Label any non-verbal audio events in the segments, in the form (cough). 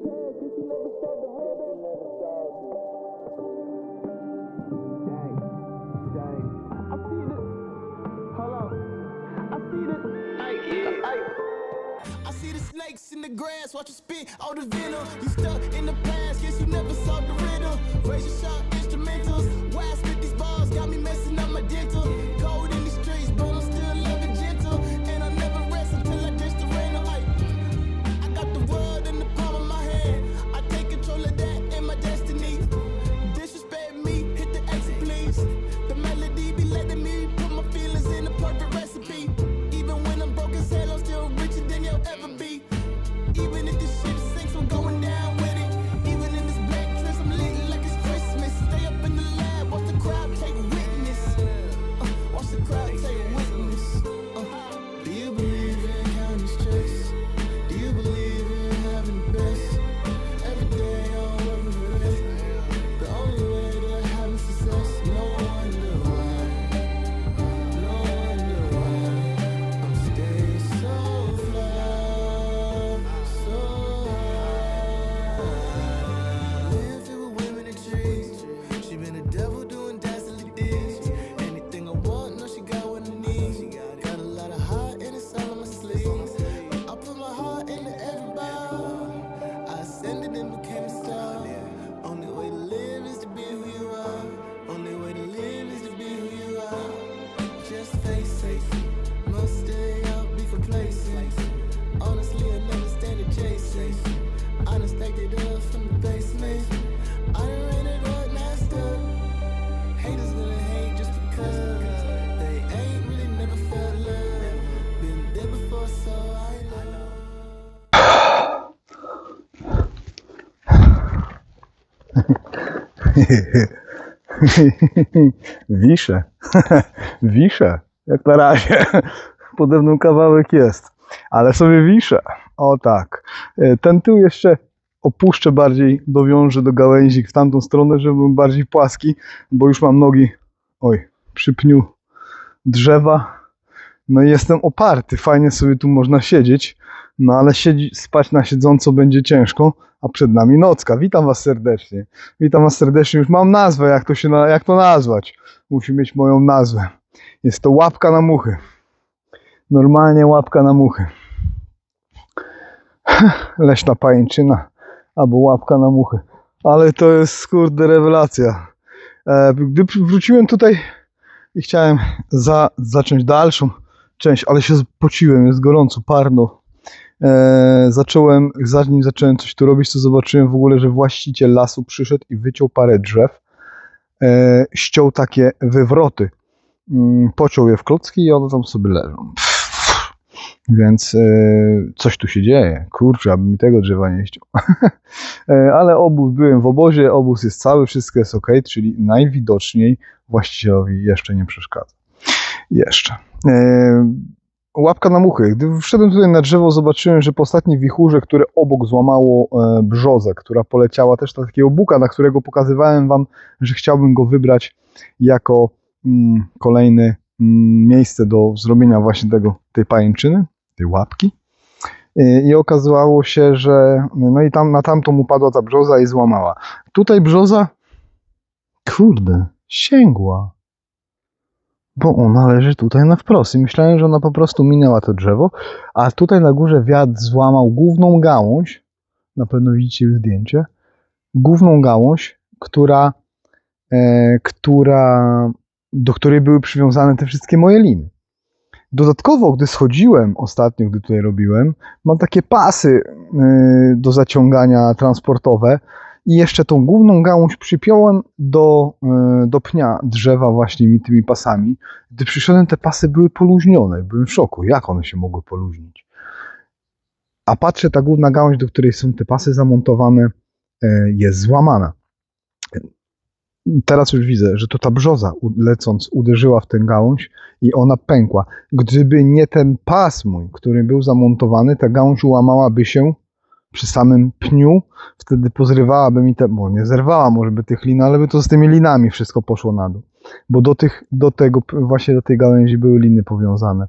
Dang, dang. I see. Hold on. I see yeah. I see the snakes in the grass, watch you spit all the venom. You stuck in the past, guess you never saw the riddle. Raise your sharp instrumentals. (laughs) Wiszę. (laughs) wiszę. Jak na razie. (laughs) Pode mną kawałek jest. Ale sobie wiszę. O tak. E, Ten tył jeszcze opuszczę bardziej, dowiążę do gałęzi w tamtą stronę, żeby był bardziej płaski, bo już mam nogi, oj, przy pniu drzewa. No i jestem oparty. Fajnie sobie tu można siedzieć. No ale siedzi, spać na siedząco będzie ciężko, a przed nami nocka. Witam Was serdecznie. Witam Was serdecznie. Już mam nazwę, jak to się na, jak to nazwać. Musi mieć moją nazwę. Jest to łapka na muchy. Normalnie łapka na muchy. (sighs) Leśna pajęczyna albo łapka na muchy. Ale to jest kurde rewelacja. E, Gdy wróciłem tutaj i chciałem za, zacząć dalszą część, ale się spociłem, jest gorąco, parno. E, zacząłem, zanim zacząłem coś tu robić, to zobaczyłem w ogóle, że właściciel lasu przyszedł i wyciął parę drzew, e, ściął takie wywroty, mm, pociął je w klocki i one tam sobie leżą. Więc e, coś tu się dzieje. Kurczę, aby mi tego drzewa nie ściął. (laughs) Ale obóz, byłem w obozie, obóz jest cały, wszystko jest ok, czyli najwidoczniej właścicielowi jeszcze nie przeszkadza. Jeszcze. E, Łapka na muchy. Gdy wszedłem tutaj na drzewo, zobaczyłem, że po ostatniej wichurze, które obok złamało e, brzozę, która poleciała też do takiego buka, na którego pokazywałem Wam, że chciałbym go wybrać jako mm, kolejne mm, miejsce do zrobienia właśnie tego, tej pajęczyny, tej łapki. I, I okazało się, że no i tam na tamtą upadła ta brzoza i złamała. Tutaj brzoza, kurde, sięgła bo ona leży tutaj na wprost. I myślałem, że ona po prostu minęła to drzewo, a tutaj na górze wiatr złamał główną gałąź, na pewno widzicie już zdjęcie, główną gałąź, która, e, która, do której były przywiązane te wszystkie moje liny. Dodatkowo, gdy schodziłem ostatnio, gdy tutaj robiłem, mam takie pasy e, do zaciągania transportowe, i jeszcze tą główną gałąź przypiąłem do, e, do pnia drzewa właśnie mi tymi pasami. Gdy przyszedłem, te pasy były poluźnione. Byłem w szoku, jak one się mogły poluźnić. A patrzę, ta główna gałąź, do której są te pasy zamontowane, e, jest złamana. Teraz już widzę, że to ta brzoza lecąc uderzyła w tę gałąź i ona pękła. Gdyby nie ten pas mój, który był zamontowany, ta gałąź ułamałaby się przy samym pniu, wtedy pozrywałaby mi te, bo nie zerwała może by tych lin, ale by to z tymi linami wszystko poszło na dół. bo do, tych, do tego, właśnie do tej gałęzi były liny powiązane.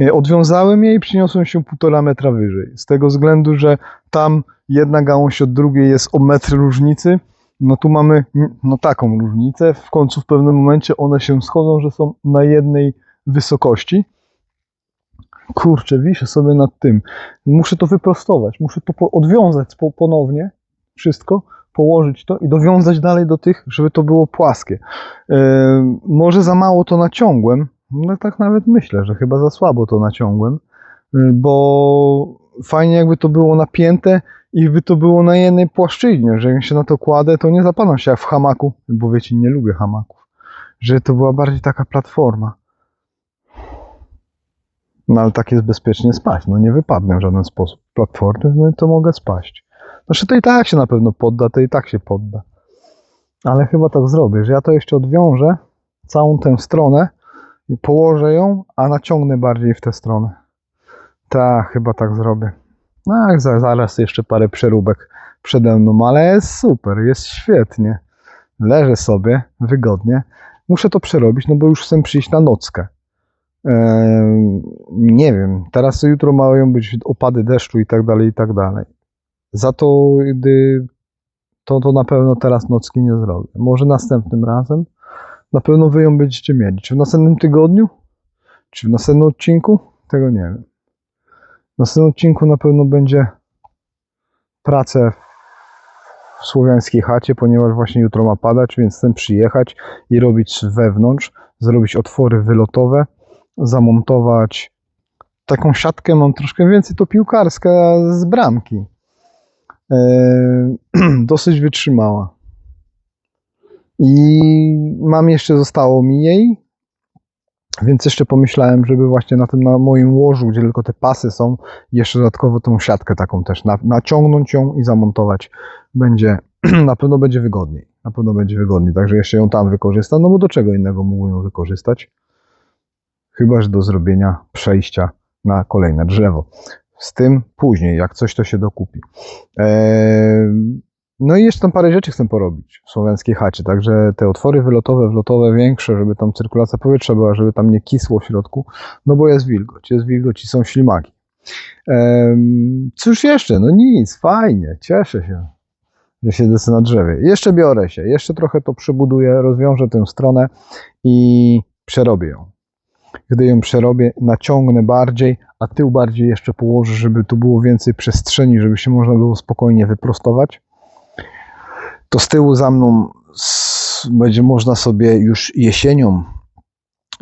E, Odwiązałem je i przyniosłem się półtora metra wyżej, z tego względu, że tam jedna gałąź od drugiej jest o metr różnicy, no tu mamy no taką różnicę, w końcu w pewnym momencie one się schodzą, że są na jednej wysokości. Kurczę, wiszę sobie nad tym. Muszę to wyprostować, muszę to odwiązać po, ponownie, wszystko, położyć to i dowiązać dalej do tych, żeby to było płaskie. Yy, może za mało to naciągłem, no tak nawet myślę, że chyba za słabo to naciągłem, yy, bo fajnie jakby to było napięte i by to było na jednej płaszczyźnie, że jak się na to kładę, to nie zapadam się jak w hamaku, bo wiecie, nie lubię hamaków, że to była bardziej taka platforma. No ale tak jest bezpiecznie spaść, no nie wypadnę w żaden sposób platformy, no to mogę spaść. Znaczy to i tak się na pewno podda, to i tak się podda. Ale chyba tak zrobię, że ja to jeszcze odwiążę, całą tę stronę i położę ją, a naciągnę bardziej w tę stronę. Tak, chyba tak zrobię. No, zaraz jeszcze parę przeróbek przede mną, ale jest super, jest świetnie. Leżę sobie wygodnie. Muszę to przerobić, no bo już chcę przyjść na nockę. Nie wiem, teraz jutro mają być opady deszczu i tak dalej, i tak dalej. Za to, gdy to, to na pewno teraz nocki nie zrobię. Może następnym razem. Na pewno wy ją będziecie mieli. Czy w następnym tygodniu? Czy w następnym odcinku? Tego nie wiem. W następnym odcinku na pewno będzie praca w słowiańskiej chacie, ponieważ właśnie jutro ma padać, więc chcę przyjechać i robić wewnątrz, zrobić otwory wylotowe, zamontować taką siatkę, mam troszkę więcej, to piłkarska z bramki. Eee, (clears throat) dosyć wytrzymała. I mam jeszcze, zostało mi jej, więc jeszcze pomyślałem, żeby właśnie na tym na moim łożu, gdzie tylko te pasy są, jeszcze dodatkowo tą siatkę taką też na, naciągnąć ją i zamontować. Będzie, (clears throat) na pewno będzie wygodniej. Na pewno będzie wygodniej, także jeszcze ją tam wykorzystam, no bo do czego innego mógłbym ją wykorzystać? Chyba, że do zrobienia przejścia na kolejne drzewo. Z tym później, jak coś to się dokupi. Eee, no i jeszcze tam parę rzeczy chcę porobić w słowiańskiej chacie, także te otwory wylotowe, wlotowe większe, żeby tam cyrkulacja powietrza była, żeby tam nie kisło w środku, no bo jest wilgoć, jest wilgoć i są ślimaki. Ehm, cóż jeszcze? No nic, fajnie, cieszę się, że siedzę na drzewie. Jeszcze biorę się, jeszcze trochę to przebuduję, rozwiążę tę stronę i przerobię ją. Gdy ją przerobię, naciągnę bardziej, a tył bardziej jeszcze położę, żeby tu było więcej przestrzeni, żeby się można było spokojnie wyprostować to z tyłu za mną będzie można sobie już jesienią,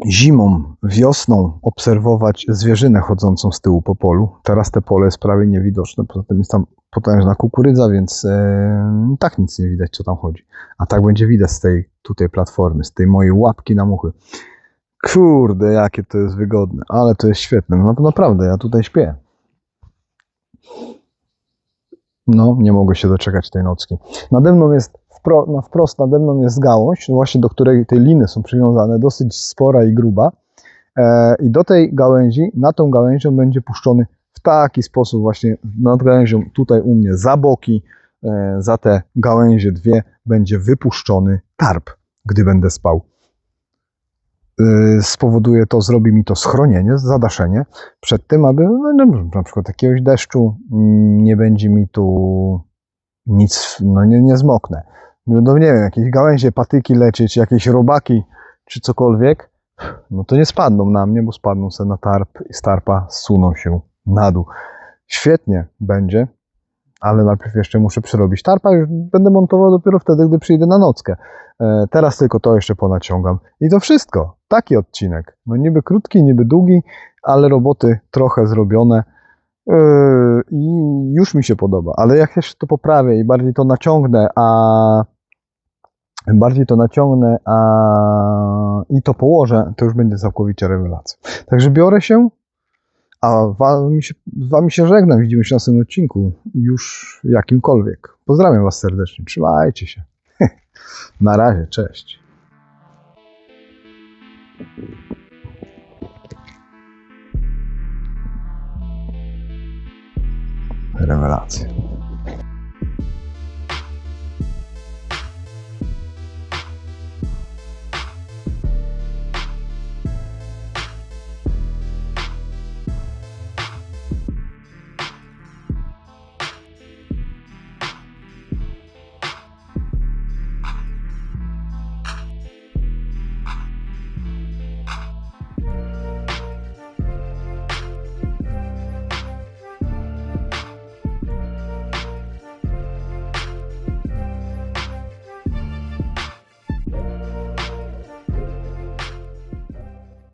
zimą, wiosną obserwować zwierzynę chodzącą z tyłu po polu. Teraz te pole jest prawie niewidoczne, poza tym jest tam potężna kukurydza, więc e, tak nic nie widać, co tam chodzi. A tak będzie widać z tej tutaj platformy, z tej mojej łapki na muchy. Kurde, jakie to jest wygodne, ale to jest świetne. No naprawdę, ja tutaj śpię. No, nie mogę się doczekać tej nocki. Nade mną jest, wpro, wprost nade mną jest gałąź, no właśnie do której te liny są przywiązane, dosyć spora i gruba. E, I do tej gałęzi, na tą gałęzią będzie puszczony w taki sposób właśnie nad gałęzią tutaj u mnie za boki, e, za te gałęzie dwie będzie wypuszczony tarp, gdy będę spał. Y, Spowoduje to, zrobi mi to schronienie, zadaszenie przed tym, aby no, no, na przykład jakiegoś deszczu mm, nie będzie mi tu nic, no nie, nie zmoknę. No no nie wiem, jakieś gałęzie, patyki lecieć, jakieś robaki czy cokolwiek, no to nie spadną na mnie, bo spadną sobie na tarp i z tarpa zsuną się na dół. Świetnie będzie, ale najpierw jeszcze muszę przerobić tarpa, już będę montował dopiero wtedy, gdy przyjdę na nockę. E, Teraz tylko to jeszcze ponaciągam. I to wszystko. Taki odcinek. No niby krótki, niby długi, ale roboty trochę zrobione. Yy, I już mi się podoba. Ale jak jeszcze to poprawię i bardziej to naciągnę, a bardziej to naciągnę, a i to położę, to już będzie całkowicie rewelacja. Także biorę się, a wami się, wami się żegnam. Widzimy się na następnym odcinku, już jakimkolwiek. Pozdrawiam was serdecznie. Trzymajcie się. (laughs) Na razie, cześć. Rewelacja.